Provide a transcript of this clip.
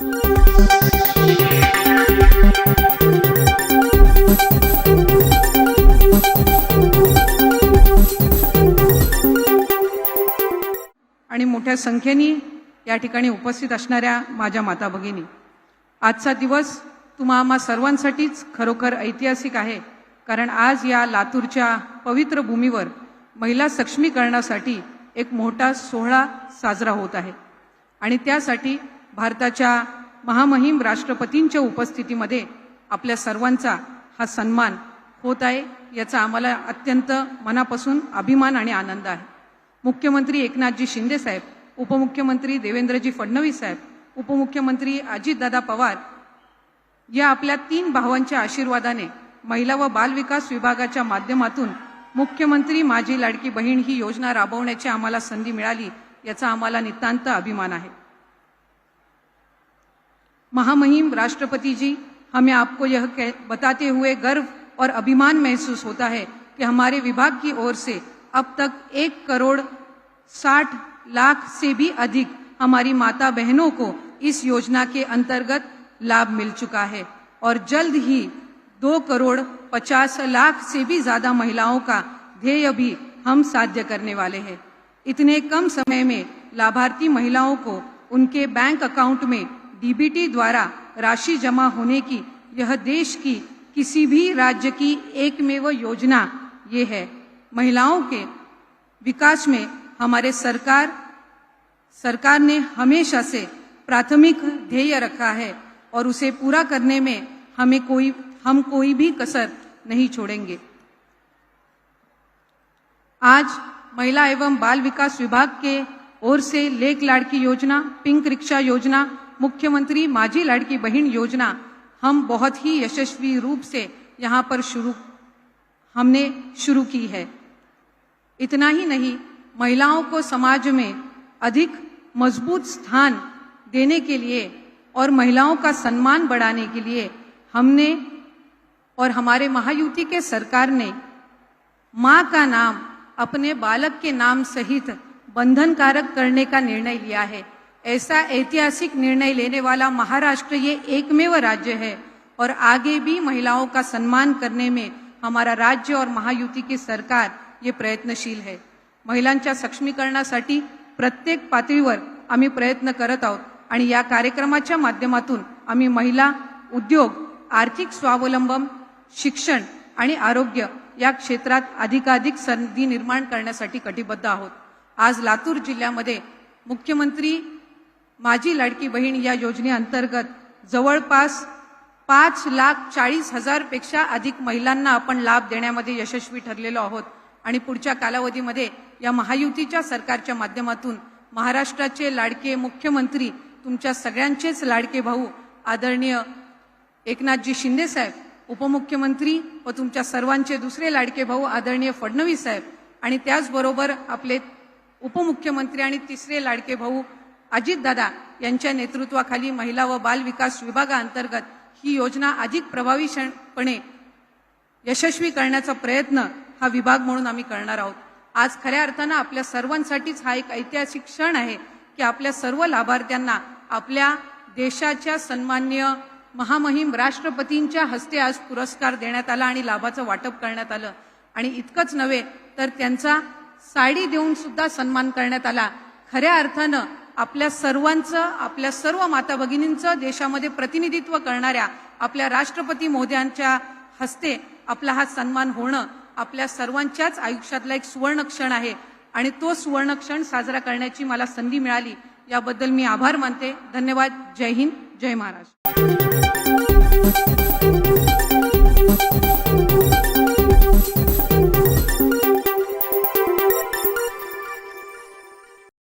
आणि मोठ्या संख्येने या ठिकाणी उपस्थित असणाऱ्या माझ्या माता भगिनी आजचा दिवस तुम्हा आम्हा सर्वांसाठीच खरोखर ऐतिहासिक आहे कारण आज या लातूरच्या पवित्र भूमीवर महिला सक्षमीकरणासाठी एक मोठा सोहळा साजरा होत आहे. आणि त्यासाठी भारताच्या महामहिम राष्ट्रपतींच्या उपस्थितीमध्ये आपल्या सर्वांचा हा सन्मान होत आहे याचा आम्हाला अत्यंत मनापासून अभिमान आणि आनंद आहे. मुख्यमंत्री एकनाथजी शिंदे साहेब उपमुख्यमंत्री देवेंद्रजी फडणवीस साहेब उपमुख्यमंत्री अजितदादा पवार या आपल्या तीन भावांच्या आशीर्वादाने महिला व बालविकास विभागाच्या माध्यमातून मुख्यमंत्री माझी लाडकी बहीण ही योजना राबवण्याची आम्हाला संधी मिळाली याचा आम्हाला नितांत अभिमान आहे. महामहिम राष्ट्रपति जी, हमें आपको यह कह- बताते हुए गर्व और अभिमान महसूस होता है कि हमारे विभाग की ओर से अब तक एक करोड़ साठ लाख से भी अधिक हमारी माता बहनों को इस योजना के अंतर्गत लाभ मिल चुका है और जल्द ही दो करोड़ पचास लाख से भी ज़्यादा महिलाओं का ध्येय भी हम साध्य करने वाले हैं। इतने कम समय में लाभार्थी महिलाओं को उनके बैंक अकाउंट में डीबीटी द्वारा राशि जमा होने की, यह देश की किसी भी राज्य की एकमेव योजना ये है। महिलाओं के विकास में हमारे सरकार सरकार ने हमेशा से प्राथमिक ध्येय रखा है और उसे पूरा करने में हमें कोई, हम कोई भी कसर नहीं छोड़ेंगे। आज महिला एवं बाल विकास विभाग के ओर से लेक लाड़की योजना, पिंक रिक्शा योजना मुख्यमंत्री माझी लाड़की बहन योजना हम बहुत ही यशस्वी रूप से यहाँ पर शुरू, हमने शुरू की है। इतना ही नहीं, महिलाओं को समाज में अधिक मज़बूत स्थान देने के लिए और महिलाओं का सम्मान बढ़ाने के लिए हमने और हमारे महायुति के सरकार ने माँ का नाम अपने बालक के नाम सहित बंधनकारक करने का निर्णय लिया है। ऐसा ऐतिहासिक निर्णय लेने वाला महाराष्ट्र ये एकमेव राज्य है और आगे भी महिलाओं का सम्मान करने में हमारा राज्य और महायुति की सरकार ये प्रयत्नशील है। महिलांच्या सक्षमीकरणासाठी प्रत्येक पातळीवर आम्ही प्रयत्न करत आहोत आणि या कार्यक्रमाच्या माध्यमातून आम्ही महिला उद्योग आर्थिक स्वावलंबन शिक्षण आणि आरोग्य या क्षेत्रात अधिकाधिक संधी निर्माण करण्यासाठी कटिबद्ध आहोत. आज लातूर जिल्ह्यामध्ये मुख्यमंत्री माझी लाडकी बहीण या योजनेअंतर्गत जवळपास पाच लाख चाळीस हजारपेक्षा अधिक महिलांना आपण लाभ देण्यामध्ये यशस्वी ठरलेलो आहोत. आणि पुढच्या कालावधीमध्ये या महायुतीच्या सरकारच्या माध्यमातून महाराष्ट्राचे लाडके मुख्यमंत्री तुमच्या सगळ्यांचेच लाडके भाऊ आदरणीय एकनाथजी शिंदे साहेब उपमुख्यमंत्री व तुमच्या सर्वांचे दुसरे लाडके भाऊ आदरणीय फडणवीस साहेब आणि त्याचबरोबर आपले उपमुख्यमंत्री आणि तिसरे लाडके भाऊ अजितदादा यांच्या नेतृत्वाखाली महिला व बाल विकास विभागाअंतर्गत ही योजना अधिक प्रभावीपणे यशस्वी करण्याचा प्रयत्न हा विभाग म्हणून आम्ही करणार आहोत. आज खऱ्या अर्थानं आपल्या सर्वांसाठीच हा एक ऐतिहासिक क्षण आहे की आपल्या सर्व लाभार्थ्यांना आपल्या देशाच्या सन्मान्य महामहिम राष्ट्रपतींच्या हस्ते आज पुरस्कार देण्यात आला आणि लाभाचं वाटप करण्यात आलं. आणि इतकंच नव्हे तर त्यांचा साडी देऊन सुद्धा सन्मान करण्यात आला. खऱ्या अर्थानं आपल्या सर्वांचं आपल्या सर्व माता भगिनींचं देशामध्ये प्रतिनिधित्व करणाऱ्या आपल्या राष्ट्रपती मोद्यांच्या हस्ते आपला हा सन्मान होणं आपल्या सर्वांच्याच आयुष्यातला एक सुवर्ण क्षण आहे. आणि तो सुवर्ण क्षण साजरा करण्याची मला संधी मिळाली. याबद्दल मी आभार मानते. धन्यवाद. जय हिंद. जय महाराष्ट्र.